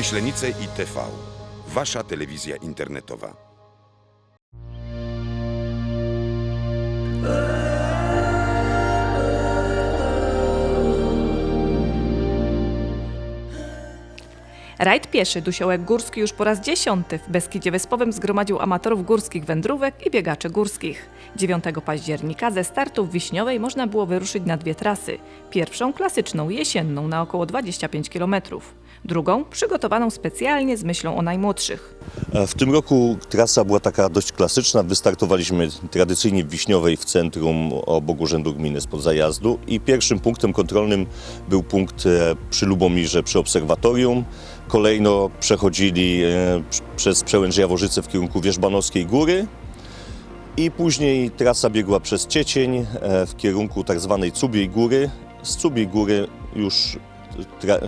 Myślenice i TV. Wasza telewizja internetowa. Rajd pieszy Dusiołek Górski już po raz dziesiąty w Beskidzie Wyspowym zgromadził amatorów górskich wędrówek i biegaczy górskich. 9 października ze startu w Wiśniowej można było wyruszyć na dwie trasy. Pierwszą klasyczną, jesienną na około 25 km. Drugą przygotowaną specjalnie z myślą o najmłodszych. E, W tym roku trasa była taka dość klasyczna. Wystartowaliśmy tradycyjnie w Wiśniowej w centrum obok Urzędu Gminy spod zajazdu i pierwszym punktem kontrolnym był punkt e, przy Lubomirze przy obserwatorium. Kolejno przechodzili e, pr- przez przełęcz Jaworzyce w kierunku Wierzbanowskiej Góry i później trasa biegła przez Ciecień w kierunku tak zwanej Cubiej Góry. Z Cubiej Góry już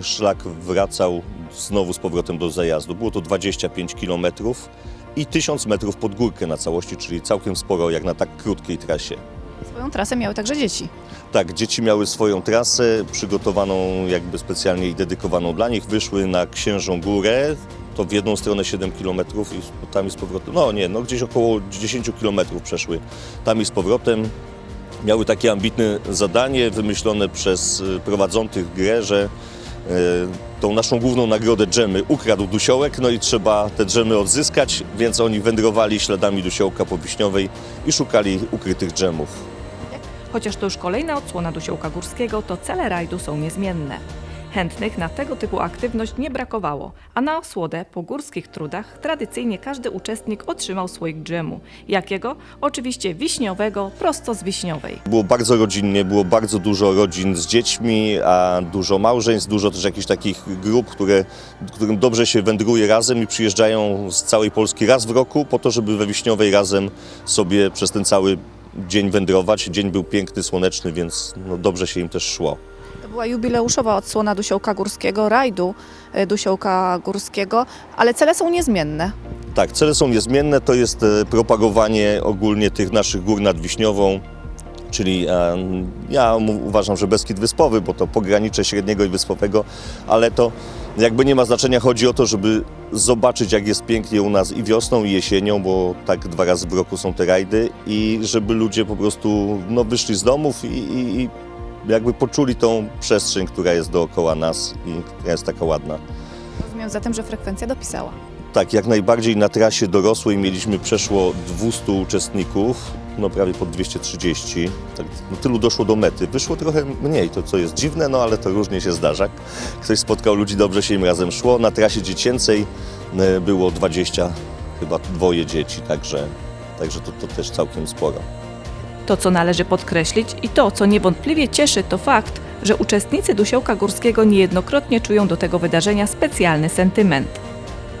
szlak wracał znowu z powrotem do zajazdu. Było to 25 km i 1000 metrów pod górkę na całości, czyli całkiem sporo jak na tak krótkiej trasie. Swoją trasę miały także dzieci. Tak, dzieci miały swoją trasę przygotowaną jakby specjalnie i dedykowaną dla nich. Wyszły na Księżą Górę, to w jedną stronę 7 km i tam i z powrotem, no nie, no gdzieś około 10 km przeszły tam i z powrotem. Miały takie ambitne zadanie wymyślone przez y, prowadzących grę, że y, tą naszą główną nagrodę dżemy ukradł Dusiołek, no i trzeba te dżemy odzyskać, więc oni wędrowali śladami Dusiołka po Wiśniowej i szukali ukrytych dżemów. Chociaż to już kolejna odsłona Dusiołka Górskiego, to cele rajdu są niezmienne. Chętnych na tego typu aktywność nie brakowało, a na osłodę po górskich trudach tradycyjnie każdy uczestnik otrzymał słoik dżemu. Jakiego? Oczywiście wiśniowego, prosto z wiśniowej. Było bardzo rodzinnie, było bardzo dużo rodzin z dziećmi, a dużo małżeństw, dużo też jakichś takich grup, które, którym dobrze się wędruje razem i przyjeżdżają z całej Polski raz w roku po to, żeby we Wiśniowej razem sobie przez ten cały dzień wędrować. Dzień był piękny, słoneczny, więc no, dobrze się im też szło. Była jubileuszowa odsłona Dusiołka Górskiego, rajdu e, Dusiołka Górskiego, ale cele są niezmienne. Tak, cele są niezmienne, to jest e, propagowanie ogólnie tych naszych gór nad Wiśniową, czyli e, ja uważam, że Beskid Wyspowy, bo to pogranicze średniego i wyspowego, ale to jakby nie ma znaczenia, chodzi o to, żeby zobaczyć jak jest pięknie u nas i wiosną i jesienią, bo tak dwa razy w roku są te rajdy i żeby ludzie po prostu no, wyszli z domów i, i, i jakby poczuli tą przestrzeń, która jest dookoła nas i która jest taka ładna. Rozumiem zatem, że frekwencja dopisała. Tak, jak najbardziej na trasie dorosłej mieliśmy przeszło 200 uczestników, no prawie pod 230. Tak, no tylu doszło do mety. Wyszło trochę mniej, to co jest dziwne, no ale to różnie się zdarza. Ktoś spotkał ludzi, dobrze się im razem szło. Na trasie dziecięcej e, było 20, chyba dwoje dzieci, także, także to, to też całkiem sporo. To, co należy podkreślić i to, co niewątpliwie cieszy, to fakt, że uczestnicy Dusiołka Górskiego niejednokrotnie czują do tego wydarzenia specjalny sentyment.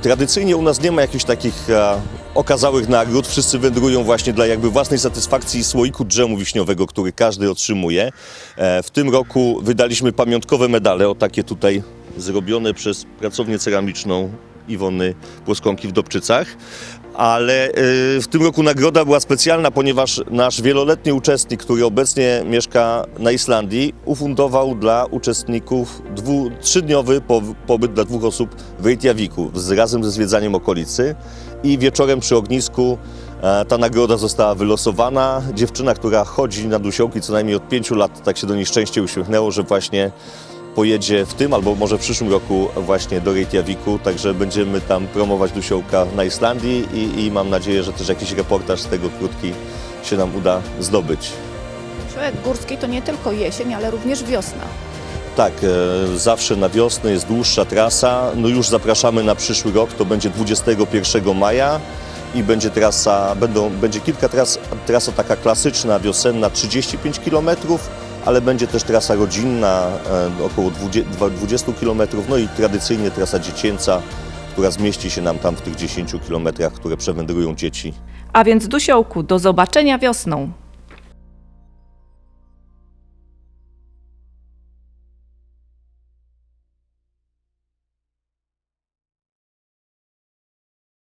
Tradycyjnie u nas nie ma jakichś takich e, okazałych nagród. Wszyscy wędrują właśnie dla jakby własnej satysfakcji słoiku drzemu wiśniowego, który każdy otrzymuje. E, w tym roku wydaliśmy pamiątkowe medale, o takie tutaj zrobione przez pracownię ceramiczną Iwony Płoskonki w Dobczycach. Ale e, w tym roku nagroda była specjalna, ponieważ nasz wieloletni uczestnik, który obecnie mieszka na Islandii, ufundował dla uczestników dwu, trzydniowy po, pobyt dla dwóch osób w Reykjaviku z, razem ze zwiedzaniem okolicy. I wieczorem przy ognisku e, ta nagroda została wylosowana. Dziewczyna, która chodzi na dusiołki co najmniej od pięciu lat, tak się do niej szczęście uśmiechnęło, że właśnie pojedzie w tym albo może w przyszłym roku właśnie do Reykjaviku, także będziemy tam promować Dusiołka na Islandii i, i mam nadzieję, że też jakiś reportaż z tego krótki się nam uda zdobyć. Dusiołek Górski to nie tylko jesień, ale również wiosna. Tak, e, zawsze na wiosnę jest dłuższa trasa. No już zapraszamy na przyszły rok, to będzie 21 maja i będzie trasa, będą, będzie kilka tras, trasa taka klasyczna, wiosenna 35 km, ale będzie też trasa rodzinna e, około 20, 20 km, no i tradycyjnie trasa dziecięca, która zmieści się nam tam w tych 10 km, które przewędrują dzieci. A więc Dusiołku, do zobaczenia wiosną!